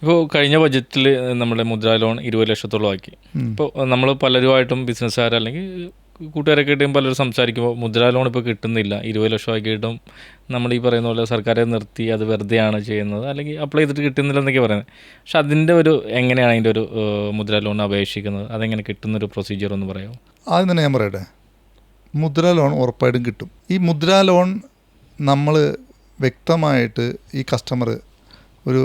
ഇപ്പോൾ കഴിഞ്ഞ ബജറ്റിൽ നമ്മുടെ മുദ്രാ ലോൺ ഇരുപത് ലക്ഷത്തോളം ആക്കി. ഇപ്പോൾ നമ്മൾ പലരുമായിട്ടും ബിസിനസ്സുകാർ അല്ലെങ്കിൽ കൂട്ടുകാരൊക്കെ ആയിട്ടും പലരും സംസാരിക്കുമ്പോൾ മുദ്രാ ലോൺ ഇപ്പോൾ കിട്ടുന്നില്ല. ഇരുപത് ലക്ഷം ആക്കിയിട്ടും നമ്മൾ ഈ പറയുന്ന പോലെ സർക്കാരെ നിർത്തി അത് വെറുതെയാണ് ചെയ്യുന്നത്. അല്ലെങ്കിൽ അപ്ലൈ ചെയ്തിട്ട് കിട്ടുന്നില്ല എന്നൊക്കെ പറയുന്നത്. പക്ഷെ അതിന്റെ ഒരു എങ്ങനെയാണ് അതിന്റെ ഒരു മുദ്രാ ലോൺ അപേക്ഷിക്കുന്നത്? അതെങ്ങനെ കിട്ടുന്നൊരു പ്രൊസീജിയർ ഒന്ന് പറയാമോ? ആദ്യം തന്നെ ഞാൻ പറയട്ടെ. മുദ്ര ലോൺ ഉറപ്പായിട്ടും കിട്ടും. ഈ മുദ്ര ലോൺ നമ്മൾ വ്യക്തമായിട്ട് ഈ കസ്റ്റമർ ഒരു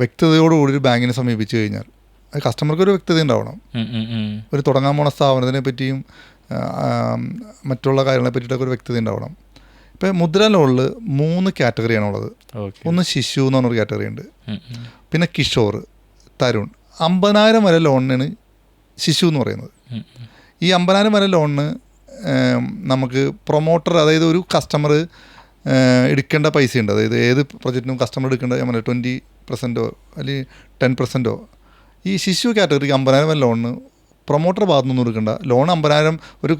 വ്യക്തതയോടുകൂടി ഒരു ബാങ്കിനെ സമീപിച്ചു കഴിഞ്ഞാൽ അത് കസ്റ്റമർക്ക് ഒരു വ്യക്തത ഉണ്ടാവണം. ഒരു തുടങ്ങാൻ പോണ സ്ഥാപനത്തിനെ പറ്റിയും മറ്റുള്ള കാര്യങ്ങളെ പറ്റിയിട്ടൊക്കെ ഒരു വ്യക്തത ഉണ്ടാവണം. ഇപ്പം മുദ്ര ലോണിൽ മൂന്ന് കാറ്റഗറിയാണ് ഉള്ളത്. ഒന്ന് ശിശു എന്ന് പറഞ്ഞൊരു കാറ്റഗറി ഉണ്ട്. പിന്നെ കിഷോർ തരുൺ. അമ്പതിനായിരം വരെ ലോണിനാണ് ശിശു എന്ന് പറയുന്നത്. ഈ അമ്പതിനായിരം വരെ ലോണിന് നമുക്ക് പ്രൊമോട്ടർ അതായത് ഒരു കസ്റ്റമർ എടുക്കേണ്ട ഉണ്ട് അതായത് ഏത് പ്രൊജക്റ്റിനും കസ്റ്റമർ എടുക്കേണ്ട ഞാൻ പറയാം ട്വന്റി പെർസെന്റോ അല്ലെങ്കിൽ ടെൻ പെർസെന്റോ ഈ ശിശു കാറ്റഗറിക്ക് അമ്പതിനായിരം വരെ ലോണിന് പ്രൊമോട്ടർ ഭാഗത്തുനിന്ന് കൊടുക്കേണ്ട ലോൺ അമ്പതിനായിരം ഒരു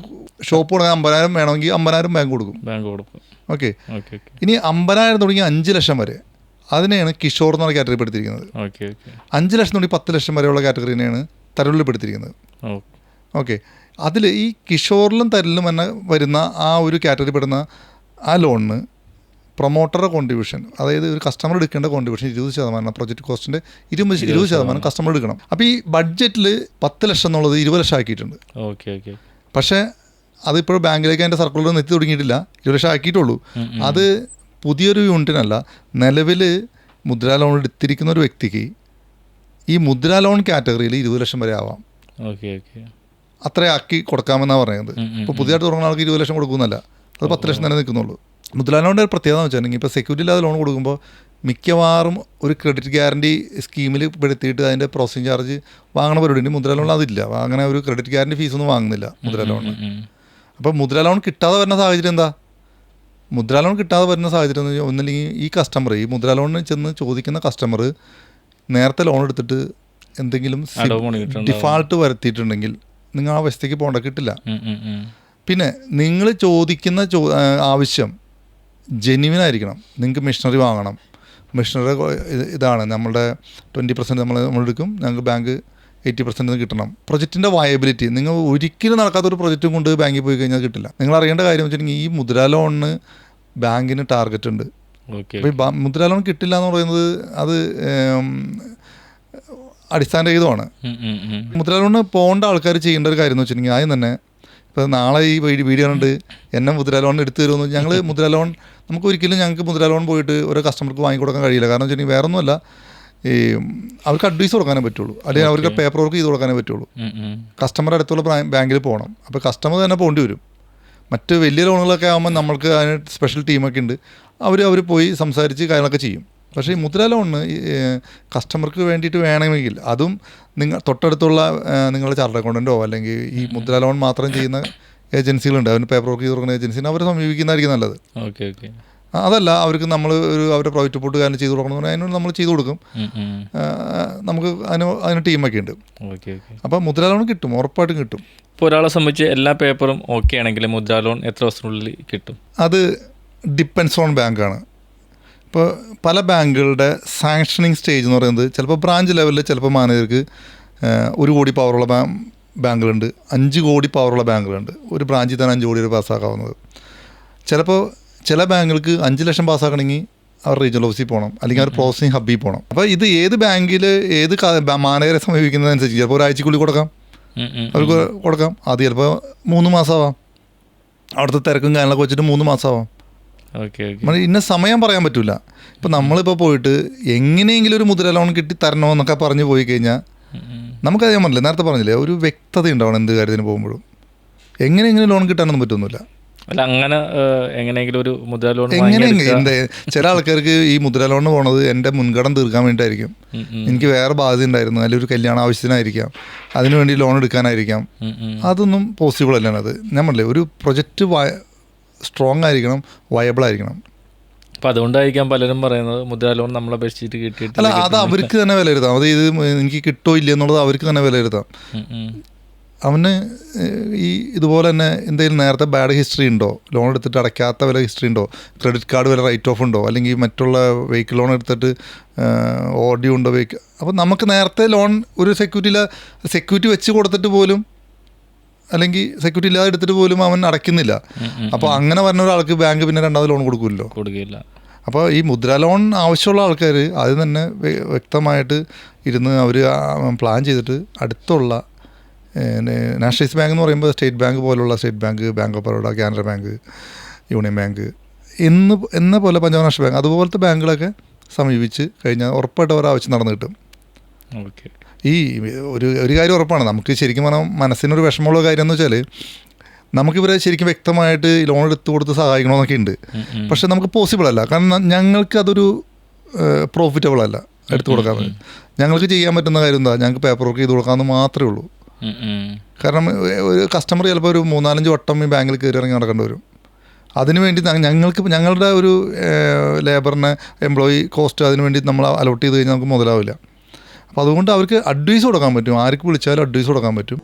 ഷോപ്പ് തുടങ്ങാൻ അമ്പതിനായിരം വേണമെങ്കിൽ അമ്പതിനായിരം ബാങ്ക് കൊടുക്കും. ബാങ്ക് കൊടുക്കും. ഓക്കെ ഇനി അമ്പതിനായിരം തുടങ്ങി അഞ്ച് ലക്ഷം വരെ അതിനെയാണ് കിഷോർ എന്നുള്ള കാറ്റഗറി പെടുത്തിയിരിക്കുന്നത്. ഓക്കെ ഓക്കെ അഞ്ച് ലക്ഷം തുടങ്ങി പത്ത് ലക്ഷം വരെയുള്ള കാറ്റഗറിനെയാണ് തരുള്ളിൽ പെടുത്തിയിരിക്കുന്നത്. ഓക്കെ. അതിൽ ഈ കിഷോറിലും തരലിലും തന്നെ വരുന്ന ആ ഒരു കാറ്റഗറി പെടുന്ന ആ ലോണിന് പ്രൊമോട്ടറുടെ കോൺട്രിബ്യൂഷൻ അതായത് ഒരു കസ്റ്റമർ എടുക്കേണ്ട കോൺട്രിബ്യൂഷൻ ഇരുപത് ശതമാനം പ്രൊജക്ട് കോസ്റ്റിന്റെ ഇരുപത് ഇരുപത് ശതമാനം കസ്റ്റമർ എടുക്കണം. അപ്പോൾ ഈ ബഡ്ജറ്റിൽ പത്ത് ലക്ഷം എന്നുള്ളത് ഇരുപത് ലക്ഷം ആക്കിയിട്ടുണ്ട്. Okay okay. പക്ഷേ അതിപ്പോൾ ബാങ്കിലേക്ക് അതിന്റെ സർക്കുലർ എത്തി തുടങ്ങിയിട്ടില്ല. ഇരുപത് ലക്ഷം ആക്കിയിട്ടുള്ളൂ. അത് പുതിയൊരു യൂണിറ്റിനല്ല നിലവിൽ മുദ്രാ ലോൺ എടുത്തിരിക്കുന്ന ഒരു വ്യക്തിക്ക് ഈ മുദ്രാ ലോൺ കാറ്റഗറിയിൽ ഇരുപത് ലക്ഷം വരെ ആവാം. Okay okay. അത്ര ആക്കി കൊടുക്കാമെന്നാണ് പറയുന്നത് ഇപ്പോൾ പുതിയതായിട്ട് തുടങ്ങുന്ന ആൾക്ക് ഇരുപത് ലക്ഷം കൊടുക്കുന്നല്ല അത് പത്ത് ലക്ഷം തന്നെ നിൽക്കുന്നുള്ളൂ. മുദ്രാ ലോണിന്റെ ഒരു പ്രത്യേകത എന്ന് വെച്ചിട്ടുണ്ടെങ്കിൽ ഇപ്പോൾ സെക്യൂരിറ്റി ഇല്ലാതെ ലോൺ കൊടുക്കുമ്പോൾ മിക്കവാറും ഒരു ക്രെഡിറ്റ് ഗ്യാരണ്ടി സ്കീമിൽ പെടുത്തിയിട്ട് അതിന്റെ പ്രോസസ്സിംഗ് ചാർജ് വാങ്ങണ പരിപാടി മുദ്രാ ലോണിൽ അതില്ല. അങ്ങനെ ഒരു ക്രെഡിറ്റ് ഗ്യാരണ്ടി ഫീസൊന്നും വാങ്ങുന്നില്ല മുദ്രാ ലോണിന്. അപ്പോൾ മുദ്രാ ലോൺ കിട്ടാതെ വരുന്ന സാഹചര്യം എന്താ? മുദ്രാ ലോൺ കിട്ടാതെ വരുന്ന സാഹചര്യം എന്ന് വെച്ചാൽ ഒന്നില്ലെങ്കിൽ ഈ കസ്റ്റമർ ഈ മുദ്രാ ലോണിന് ചെന്ന് ചോദിക്കുന്ന കസ്റ്റമർ നേരത്തെ ലോൺ എടുത്തിട്ട് എന്തെങ്കിലും. ഡിഫാൾട്ട് വരുത്തിയിട്ടുണ്ടെങ്കിൽ നിങ്ങൾ ആ അവസ്ഥയ്ക്ക് പോകേണ്ട കിട്ടില്ല. പിന്നെ നിങ്ങൾ ചോദിക്കുന്ന ചോ ആവശ്യം ജെന്യുവൻ ആയിരിക്കണം നിങ്ങൾക്ക് മിഷനറി വാങ്ങണം. മിഷനറി ഇതാണ് നമ്മളുടെ ട്വന്റി പെർസെന്റ് നമ്മൾ നമ്മളെടുക്കും ഞങ്ങൾക്ക് ബാങ്ക് എയ്റ്റി പെർസെന്റ് കിട്ടണം. പ്രൊജക്റ്റിന്റെ വയബിലിറ്റി നിങ്ങൾ ഒരിക്കലും നടക്കാത്ത ഒരു പ്രൊജക്റ്റും കൊണ്ട് ബാങ്കിൽ പോയി കഴിഞ്ഞാൽ കിട്ടില്ല. നിങ്ങൾ അറിയേണ്ട കാര്യം വെച്ചിട്ടുണ്ടെങ്കിൽ ഈ മുദ്ര ലോണിന് ബാങ്കിന് ടാർഗറ്റ് ഉണ്ട്. ഓക്കെ മുദ്ര ഈ ലോൺ കിട്ടില്ല എന്ന് പറയുന്നത് അത് അടിസ്ഥാനരഹിതമാണ്. ഉം, ഉം, ഉം. മുദ്രാ ലോണിന് പോകേണ്ട ആൾക്കാർ ചെയ്യേണ്ട ഒരു കാര്യം എന്ന് വെച്ചിട്ടുണ്ടെങ്കിൽ ആദ്യം തന്നെ ഇപ്പോൾ നാളെ ഈ വീഡിയോ കണ്ട് എന്നെ മുദ്രാ ലോൺ എടുത്തു തരുമെന്ന് ഞങ്ങൾ മുദ്രാ ലോൺ നമുക്ക് ഒരിക്കലും ഞങ്ങൾക്ക് മുദ്ര ലോൺ പോയിട്ട് ഓരോ കസ്റ്റമർക്ക് വാങ്ങിക്കൊടുക്കാൻ കഴിയില്ല. കാരണം വെച്ചിട്ടുണ്ടെങ്കിൽ വേറെ ഒന്നുമല്ല ഈ അവർക്ക് അഡ്വൈസ് കൊടുക്കാനേ പറ്റുള്ളൂ. അല്ലെങ്കിൽ അവർക്ക് പേപ്പർ വർക്ക് ചെയ്ത് കൊടുക്കാനേ പറ്റുള്ളൂ. കസ്റ്റമർ അടുത്തുള്ള ബാങ്കിൽ പോകണം. അപ്പോൾ കസ്റ്റമർ തന്നെ പോകേണ്ടി വരും. മറ്റ് വലിയ ലോണുകളൊക്കെ ആകുമ്പോൾ നമ്മൾക്ക് അതിന് സ്പെഷ്യൽ ടീമൊക്കെ ഉണ്ട്. അവർ അവർ പോയി സംസാരിച്ച് കാര്യങ്ങളൊക്കെ ചെയ്യും. പക്ഷേ ഈ മുദ്രാ ലോണിന് കസ്റ്റമർക്ക് വേണ്ടിയിട്ട് വേണമെങ്കിൽ അതും നിങ്ങൾ തൊട്ടടുത്തുള്ള നിങ്ങളുടെ ചാർട്ടർ അക്കൗണ്ടന്റോ അല്ലെങ്കിൽ ഈ മുദ്രാ ലോൺ മാത്രം ചെയ്യുന്ന ഏജൻസികളുണ്ട്. അവന് പേപ്പർ വർക്ക് ചെയ്ത് കൊടുക്കുന്ന ഏജൻസിനെ അവരെ സമീപിക്കുന്നതായിരിക്കും നല്ലത്. Okay okay. അതല്ല അവർക്ക് നമ്മൾ ഒരു അവരുടെ പ്രൈവറ്റ് പോട്ട് കാര്യം ചെയ്ത് കൊടുക്കണം എന്ന് പറഞ്ഞാൽ അതിനോട് നമ്മൾ ചെയ്ത് കൊടുക്കും. നമുക്ക് അതിന് അതിന് ടീമൊക്കെ ഉണ്ട്. അപ്പോൾ മുദ്രാ ലോൺ കിട്ടും ഉറപ്പായിട്ടും കിട്ടും. ഇപ്പോൾ ഒരാളെ സംബന്ധിച്ച് എല്ലാ പേപ്പറും ഓക്കെ ആണെങ്കിൽ മുദ്രാ ലോൺ എത്ര ദിവസത്തിനുള്ളിൽ കിട്ടും? അത് ഡിപ്പെൻസ് ഓൺ ബാങ്കാണ് ഇപ്പോൾ പല ബാങ്കുകളുടെ സാങ്ഷനിങ് സ്റ്റേജ് എന്ന് പറയുന്നത് ചിലപ്പോൾ ബ്രാഞ്ച് ലെവലിൽ ചിലപ്പോൾ മാനേജർക്ക് ഒരു കോടി പവറുള്ള ബാ ബാങ്കുകളുണ്ട്. അഞ്ച് കോടി പവറുള്ള ബാങ്കുകളുണ്ട്. ഒരു ബ്രാഞ്ചിൽ തന്നെ അഞ്ച് കോടി വരെ പാസ്സാക്കാവുന്നത് ചിലപ്പോൾ ചില ബാങ്കുകൾക്ക് അഞ്ച് ലക്ഷം പാസ്സാക്കണമെങ്കിൽ അവർ റീജിയണൽ ഓഫീസിൽ പോകണം അല്ലെങ്കിൽ അവർ പ്രോസസിങ് ഹബ്ബിൽ പോകണം അപ്പോൾ ഇത് ഏത് ബാങ്കിൽ ഏത് മാനേജറെ മാനേജരെ സമീപിക്കുന്നതനുസരിച്ച് ചിലപ്പോൾ ഒരാഴ്ചക്കുള്ളിൽ കൊടുക്കാം. അവർക്ക് കൊടുക്കാം. അത് ചിലപ്പോൾ മൂന്ന് മാസമാവാം അവിടുത്തെ തിരക്കും കാര്യങ്ങളൊക്കെ വെച്ചിട്ട് മൂന്ന് മാസമാവാം നമ്മൾ ഇന്ന സമയം പറയാൻ പറ്റില്ല ഇപ്പം നമ്മളിപ്പോൾ പോയിട്ട് എങ്ങനെയെങ്കിലും ഒരു മുദ്ര ലോൺ കിട്ടി തരണോ എന്നൊക്കെ പറഞ്ഞു പോയി കഴിഞ്ഞാൽ. നമുക്കറിയാൻ പറ്റില്ല. നേരത്തെ പറഞ്ഞില്ലേ ഒരു വ്യക്തത ഉണ്ടാവണം എന്ത് കാര്യത്തിന് പോകുമ്പോഴും. എങ്ങനെയെങ്കിലും ലോൺ കിട്ടാനൊന്നും പറ്റൊന്നുമില്ല. അല്ല അങ്ങനെ എങ്ങനെയെങ്കിലും ഒരു മുദ്ര ലോൺ എങ്ങനെയെങ്കിലും എന്റെ ചില ആൾക്കാർക്ക് ഈ മുദ്ര ലോണിന് പോണത് എന്റെ മുൻഗണന തീർക്കാൻ വേണ്ടിയിട്ടായിരിക്കും എനിക്ക് വേറെ ബാധ്യത ഉണ്ടായിരുന്നു. അല്ലെങ്കിൽ ഒരു കല്യാണ ആവശ്യത്തിനായിരിക്കാം. അതിനുവേണ്ടി ലോൺ എടുക്കാനായിരിക്കാം. അതൊന്നും പോസിബിൾ അല്ലാണത് ഞാൻ പറഞ്ഞില്ലേ ഒരു പ്രൊജക്റ്റ് സ്ട്രോങ് ആയിരിക്കണം വയബിൾ ആയിരിക്കണം അപ്പം അതുകൊണ്ടായിരിക്കാം പലരും പറയുന്നത് മുദ്രാ ലോൺ നമ്മളെ അപേക്ഷിച്ചിട്ട് കിട്ടിയിട്ടില്ല അല്ല അത് അവർക്ക് തന്നെ വിലയിരുത്താം. അത് ഇത് എനിക്ക് കിട്ടോ ഇല്ല എന്നുള്ളത് അവർക്ക് തന്നെ വിലയിരുത്താം. അവന് ഈ ഇതുപോലെ തന്നെ എന്തെങ്കിലും നേരത്തെ ബാഡ് ഹിസ്റ്ററി ഉണ്ടോ? ലോൺ എടുത്തിട്ട് അടയ്ക്കാത്ത വില ഹിസ്റ്ററി ഉണ്ടോ? ക്രെഡിറ്റ് കാർഡ് വില റൈറ്റ് ഓഫ് ഉണ്ടോ? അല്ലെങ്കിൽ മറ്റുള്ള വെഹിക്കിൾ ലോൺ എടുത്തിട്ട് ഓഡിയോ ഉണ്ടോ വെഹിക്കിൾ? അപ്പോൾ നമുക്ക് നേരത്തെ ലോൺ ഒരു സെക്യൂരിറ്റിയിൽ സെക്യൂരിറ്റി വെച്ച് കൊടുത്തിട്ട് പോലും അല്ലെങ്കിൽ സെക്യൂരിറ്റി ഇല്ലാതെ എടുത്തിട്ട് പോലും അവൻ അടയ്ക്കുന്നില്ല. അപ്പോൾ അങ്ങനെ വരുന്ന ഒരാൾക്ക് ബാങ്ക് പിന്നെ രണ്ടാമത് ലോൺ കൊടുക്കില്ല. കൊടുക്കുകയില്ല അപ്പോൾ ഈ മുദ്ര ലോൺ ആവശ്യമുള്ള ആൾക്കാർ ആദ്യം തന്നെ വ്യ- വ്യക്തമായിട്ട് ഇരുന്ന് അവർ പ്ലാൻ ചെയ്തിട്ട് അടുത്തുള്ള നാഷണലൈസ് ബാങ്ക് എന്ന് പറയുമ്പോൾ സ്റ്റേറ്റ് ബാങ്ക് പോലുള്ള state bank bank of Baroda Canara bank union bank എന്ന് എന്ന പോലെ പഞ്ചാബ് നാഷണൽ ബാങ്ക് അതുപോലത്തെ ബാങ്കുകളൊക്കെ സമീപിച്ച് കഴിഞ്ഞാൽ ഉറപ്പായിട്ട് അവർ ആവശ്യം നടന്നു കിട്ടും. ഓക്കെ. ഈ ഒരു ഒരു കാര്യം ഉറപ്പാണ്. നമുക്ക് ശരിക്കും പറഞ്ഞാൽ മനസ്സിനൊരു വിഷമമുള്ള കാര്യം എന്ന് വെച്ചാൽ നമുക്കിവരെ ശരിക്കും വ്യക്തമായിട്ട് ലോൺ എടുത്തു കൊടുത്ത് സഹായിക്കണമെന്നൊക്കെ ഉണ്ട് പക്ഷെ നമുക്ക് പോസിബിൾ അല്ല. കാരണം ഞങ്ങൾക്ക് അതൊരു പ്രോഫിറ്റബിൾ അല്ല എടുത്തു കൊടുക്കാൻ ഞങ്ങൾക്ക് ചെയ്യാൻ പറ്റുന്ന കാര്യം എന്താ? ഞങ്ങൾക്ക് പേപ്പർ വർക്ക് ചെയ്ത് കൊടുക്കാമെന്ന് മാത്രമേ ഉള്ളൂ. കാരണം ഒരു കസ്റ്റമർ ചിലപ്പോൾ ഒരു മൂന്നാലഞ്ച് വട്ടം ഈ ബാങ്കിൽ കയറി ഇറങ്ങി നടക്കേണ്ടി വരും. അതിന് വേണ്ടി ഞങ്ങൾക്ക് ഞങ്ങളുടെ ഒരു ലേബറിനെ എംപ്ലോയി കോസ്റ്റ് അതിന് വേണ്ടി നമ്മൾ അലോട്ട് ചെയ്ത് കഴിഞ്ഞാൽ നമുക്ക് മുതലാവില്ല. അപ്പോൾ അതുകൊണ്ട് അവർക്ക് അഡ്വൈസ് കൊടുക്കാൻ പറ്റും. ആർക്ക് വിളിച്ചാലും അഡ്വൈസ് കൊടുക്കാൻ പറ്റും.